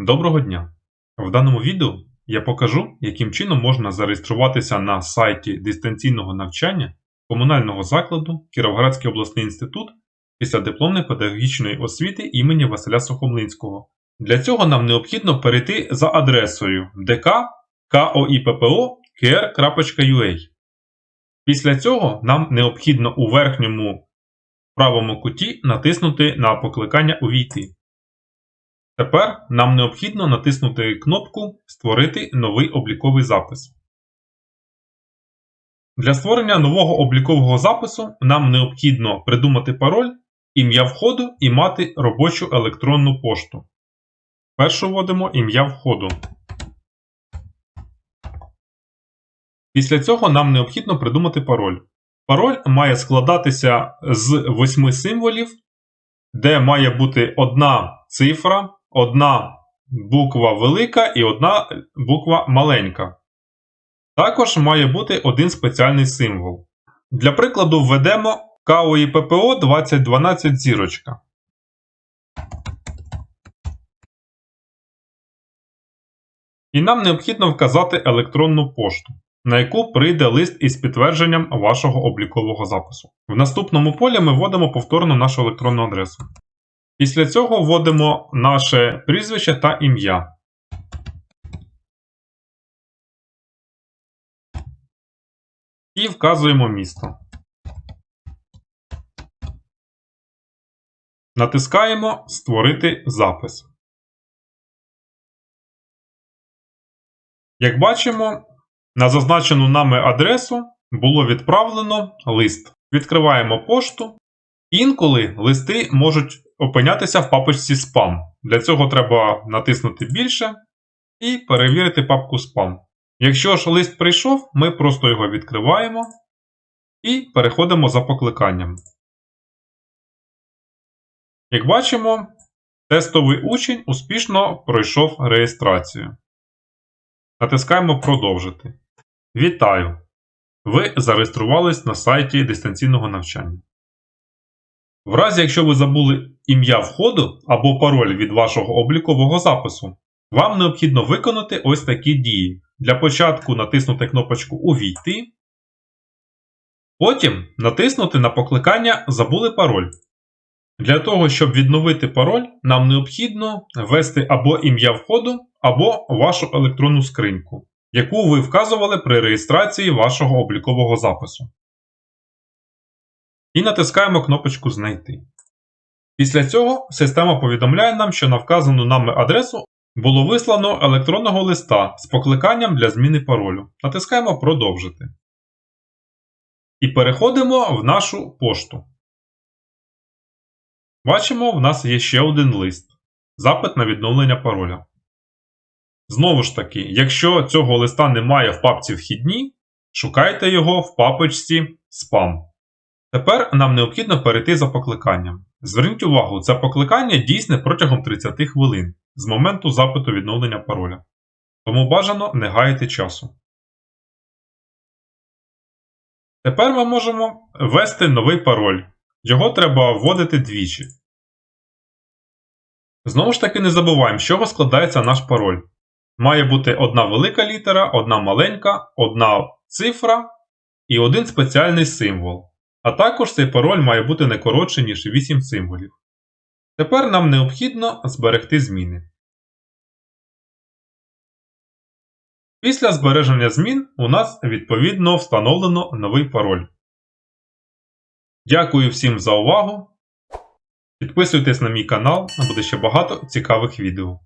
Доброго дня! В даному відео я покажу, яким чином можна зареєструватися на сайті дистанційного навчання комунального закладу Кіровоградський обласний інститут після дипломної педагогічної освіти імені Василя Сухомлинського. Для цього нам необхідно перейти за адресою dk koippo Після цього нам необхідно у верхньому правому куті натиснути на покликання Увійти. Тепер нам необхідно натиснути кнопку Створити новий обліковий запис. Для створення нового облікового запису нам необхідно придумати пароль, ім'я входу і мати робочу електронну пошту. Першу вводимо ім'я входу. Після цього нам необхідно придумати пароль. Пароль має складатися з восьми символів, де має бути одна цифра, одна буква велика і одна буква маленька. Також має бути один спеціальний символ. Для прикладу, введемо КОІППО 2012 зірочка. І нам необхідно вказати електронну пошту, на яку прийде лист із підтвердженням вашого облікового запису. В наступному полі ми вводимо повторно нашу електронну адресу. Після цього вводимо наше прізвище та ім'я. І вказуємо місто. Натискаємо Створити запис. Як бачимо, на зазначену нами адресу було відправлено лист. Відкриваємо пошту. Інколи листи можуть опинятися в папочці спам. Для цього треба натиснути більше і перевірити папку спам. Якщо ж лист прийшов, ми просто його відкриваємо і переходимо за покликанням. Як бачимо, тестовий учень успішно пройшов реєстрацію. Натискаємо Продовжити. Вітаю! Ви зареєструвались на сайті дистанційного навчання. В разі, якщо ви забули ім'я входу або пароль від вашого облікового запису, вам необхідно виконати ось такі дії. Для початку натиснути кнопочку Увійти. Потім натиснути на покликання Забули пароль. Для того, щоб відновити пароль, нам необхідно ввести або ім'я входу, або вашу електронну скриньку, яку ви вказували при реєстрації вашого облікового запису. І натискаємо кнопочку Знайти. Після цього система повідомляє нам, що на вказану нами адресу було вислано електронного листа з покликанням для зміни паролю. Натискаємо Продовжити. І переходимо в нашу пошту. Бачимо, в нас є ще один лист. Запит на відновлення пароля. Знову ж таки, якщо цього листа немає в папці вхідні, шукайте його в папочці Спам. Тепер нам необхідно перейти за покликанням. Зверніть увагу, це покликання дійсне протягом 30 хвилин з моменту запиту відновлення пароля. Тому бажано не гаяти часу. Тепер ми можемо ввести новий пароль. Його треба вводити двічі. Знову ж таки, не забуваємо, з чого складається наш пароль. Має бути одна велика літера, одна маленька, одна цифра і один спеціальний символ. А також цей пароль має бути не коротше, ніж 8 символів. Тепер нам необхідно зберегти зміни. Після збереження змін у нас відповідно встановлено новий пароль. Дякую всім за увагу. Підписуйтесь на мій канал, буде ще багато цікавих відео.